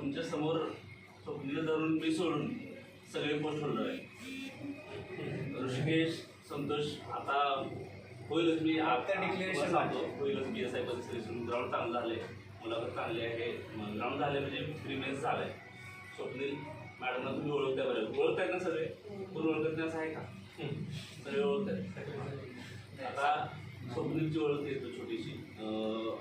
तुमच्यासमोर स्वप्नील धरून मी सोडून सगळे पोस्ट होल्डर आहे ऋषिकेश संतोष आता होईलच मी. आता declaration सांगतो होईलच बी एस आय परिसर ग्राउंड चांगलं झालंय मुलाखत चांगली आहे. ग्राउंड झाले म्हणजे प्रीमियन्स झालंय. स्वप्नील मॅडमना तुम्ही ओळखताय बरं. ओळखताय ना सगळे? कोण ओळखत नाही असं आहे का? सगळे ओळखताय. आता स्वप्नीलची ओळख येतो छोटीशी. अं,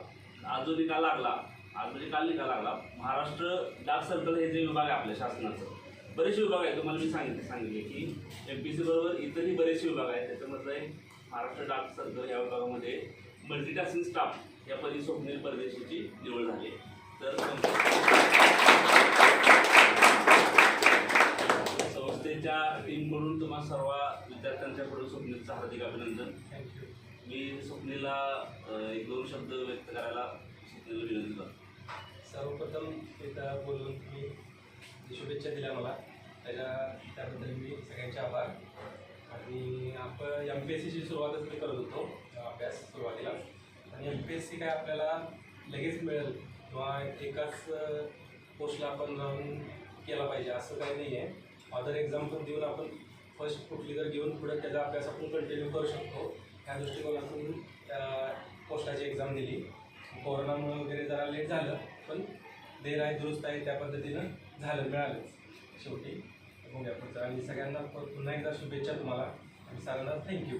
आज जो निकाल लागला. आज म्हणजे काल निकाल लागला. महाराष्ट्र डाक सर्कल हे जे विभाग आहे आपल्या शासनाचं बरेचसे विभाग आहेत. तुम्हाला मी सांगितले सांगितले की एम पी सी बरोबर इतरही बरेचसे विभाग आहेत. त्याच्यामधलं एक महाराष्ट्र डाक सर्कल या विभागामध्ये मल्टीटास्किंग स्टाफ या पदी स्वप्नील परदेशीची निवड झाली तर संस्थेच्या टीमकडून तुम्हा सर्व विद्यार्थ्यांच्याकडून स्वप्नीलचं हार्दिक अभिनंदन. थँक्यू मी स्वप्नीला एक दोन शब्द व्यक्त करायला स्वप्नीला विनंती करतो. सर्वप्रथम तिथं बोलून तुम्ही शुभेच्छा दिल्या मला. त्याच्या त्याबद्दल मी सगळ्यांचे आभार. आणि आपण एम पी एस सीची सुरुवातच मी करत होतो अभ्यास सुरुवातीला. आणि एम पी एस सी काय आपल्याला लगेच मिळेल किंवा एकाच पोस्टला आपण राहून केला पाहिजे असं काही नाही आहे अदर एक्झाम पण देऊन आपण फर्स्ट कुठली तर घेऊन पुढे त्याचा अभ्यास आपण कंटिन्यू करू शकतो. त्या दृष्टिकोनातून त्या पोस्टाची एक्झाम दिली. कोरोनामुळे वगैरे जरा लेट झालं. पण देर आहे दुरुस्त आहे त्या पद्धतीनं झालं मिळालं. शेवटी बघूया पुढचं. आणि सगळ्यांना पुन्हा एकदा शुभेच्छा तुम्हाला. आणि सरांना थँक्यू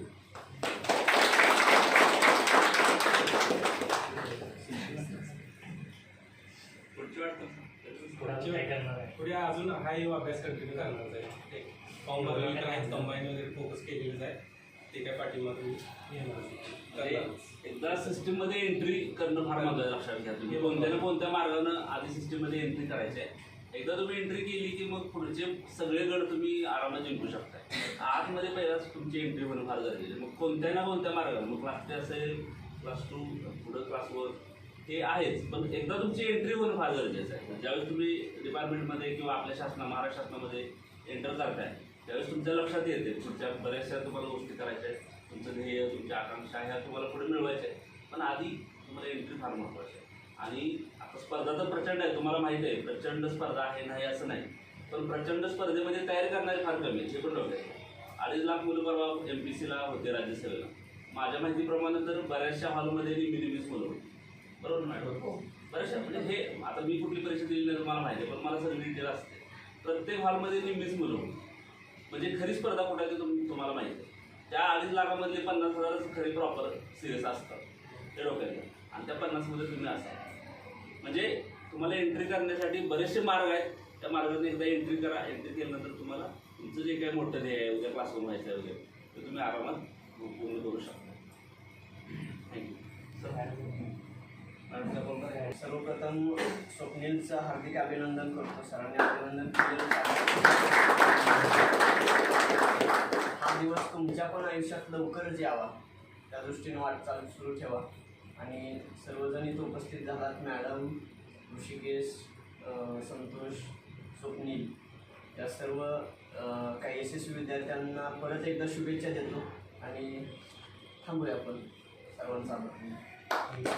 पुढे अजून हाही अभ्यास कंटिन्यू करणार आहे. कंबाईन वगैरे फोकस केलेलं आहे. ते काय करणारच. एकदा सिस्टीममध्ये एंट्री करणं फार महत्वाचं लक्षात घ्या तुम्ही. कोणत्या ना कोणत्या मार्गानं आधी सिस्टीममध्ये एंट्री करायची आहे. एकदा तुम्ही एंट्री केली की मग पुढचे सगळे गड तुम्ही आरामात जिंकू शकताय. आतमध्ये पहिलाच तुमची एंट्री होणं फार गरजेचं आहे. मग कोणत्या ना कोणत्या मार्गानं मग क्लास थ्री असेल क्लास टू पुढं क्लास वन हे आहेच. पण एकदा तुमची एंट्री होणं फार गरजेचं आहे. ज्यावेळेस तुम्ही डिपार्टमेंटमध्ये किंवा आपल्या शासना महाराष्ट्र शासनामध्ये एंटर करताय त्यावेळेस तुमच्या लक्षात येते. पुढच्या बऱ्याचशा तुम्हाला गोष्टी करायच्या आहेत. तुमचं ध्येय तुमच्या आकांक्षा ह्या तुम्हाला पुढे मिळवायच्या आहेत. पण आधी तुम्हाला एंट्री फार महत्त्वाची आहे. आणि आता स्पर्धा तर प्रचंड आहे तुम्हाला माहिती आहे प्रचंड स्पर्धा आहे नाही असं नाही. पण प्रचंड स्पर्धेमध्ये तयारी करणारे फार कमी आहेत हे पण आहे. अडीच लाख मुलं परवा एम पी सीला होते राज्यसेवेला. माझ्या माहितीप्रमाणे तर बऱ्याचशा हॉलमध्ये निम्मीच मुलं होती. बरोबर मॅडम बऱ्याचशा म्हणजे हे आता मी कुठली परीक्षा दिली नाही तर मला माहिती आहे पण मला सगळी डिटेल असते. प्रत्येक हॉलमध्ये निम्मीच मुलं होती. म्हणजे खरी स्पर्धा कुठे आहे ते तुम तुम्हाला माहिती आहे. त्या अडीच लाखामधले पन्नास हजारच खरी प्रॉपर सिरियस असतात. ते डोक्यात आणि त्या पन्नासमध्ये तुम्ही असाल. म्हणजे तुम्हाला एंट्री करण्यासाठी बरेचसे मार्ग आहेत. त्या मार्गाने एकदा एंट्री करा. एंट्री केल्यानंतर तुम्हाला तुमचं जे काही मोठं ध्येय आहे उद्या क्लासरूम व्हायचं आहे वगैरे ते तुम्ही आरामात पूर्ण करू शकता. सर्वप्रथम स्वप्नीलचं हार्दिक अभिनंदन करतो. सरांनी अभिनंदन केलेलं हा दिवस तुमच्या पण आयुष्यात लवकरच यावा. त्या दृष्टीने वाटचाल सुरू ठेवा. आणि सर्वजण इथं उपस्थित झालात. मॅडम ऋषिकेश संतोष स्वप्नील. या सर्व काही यशस्वी विद्यार्थ्यांना परत एकदा शुभेच्छा देतो. आणि थांबूया आपण. सर्वांचा よし。